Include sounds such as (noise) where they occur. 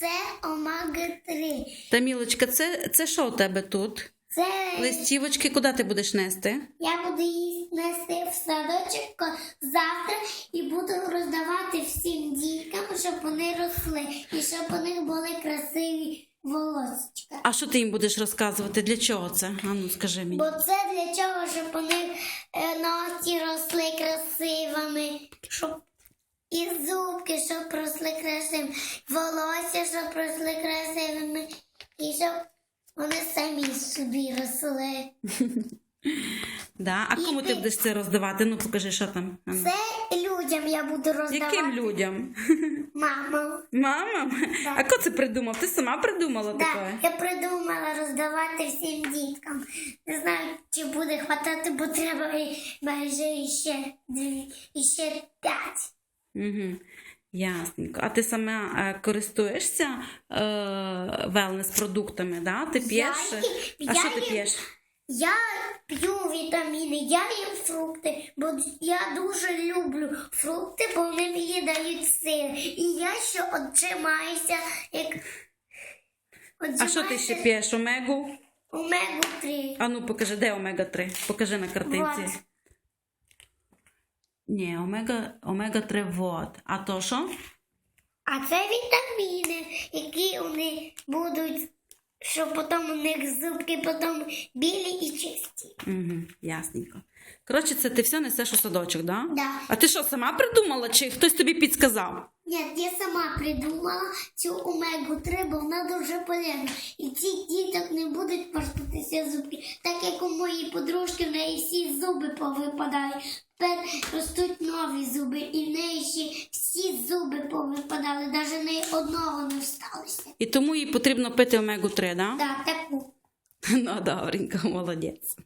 Це омега-3. Тамілочка, це, це що у тебе тут? Це Листівочки, куди ти будеш нести? я буду її нести в садочок ко- завтра і буду роздавати всім діткам, щоб вони росли і щоб у них були красиві волосечка. А що ти їм будеш розказувати? Для чого це? А ну скажи мені. Бо це для чого, щоб у них е, ногті росли красивими, щоб і зубки, щоб росли красивими, волосся, щоб росли красивими, і щоб вони самі собі росли. (laughs) Да? А кому ти будеш це роздавати? Ну покажи, що там. А ну. Це людям я буду роздавати. Яким людям? (laughs) Мамам. Мамам? А хто це придумав? Ти сама придумала Да, таке? я придумала роздавати всім діткам. Не знаю, чи буде хватати, бо треба і майже іще дві, іще п'ять. Угу. Ясненько. А ти сама е, користуєшся е, велнес-продуктами, да? Ти п'єш? Я- а що ти п'єш? Я п'ю вітаміни, я їм фрукти, бо я дуже люблю фрукти, бо вони мені дають сили. І я ще отжимаюся, як А що ти ще п'єш? Омегу? Омегу 3. А ну покажи, де омега-3? Покажи на картинці. Вот. Ні, омега, омега-3 вот. А то що? А це вітаміни, які вони будуть, щоб потім у них зубки потім білі і чисті. Угу, ясненько. Коротше, це ти все несеш у садочок, да? Да. А ти що, сама придумала, чи хтось тобі підсказав? Ні, я сама придумала цю омегу 3, бо вона дуже полезна. І ці діток не будуть портитися зубки, так як у моїй подружки в неї всі зуби повипадають. Тепер ростуть нові зуби, і в неї ще всі зуби повипадали, навіть неї одного не всталося. І тому їй потрібно пити омегу-3, да? Так, таку. (laughs) Ну, добренько, молодець.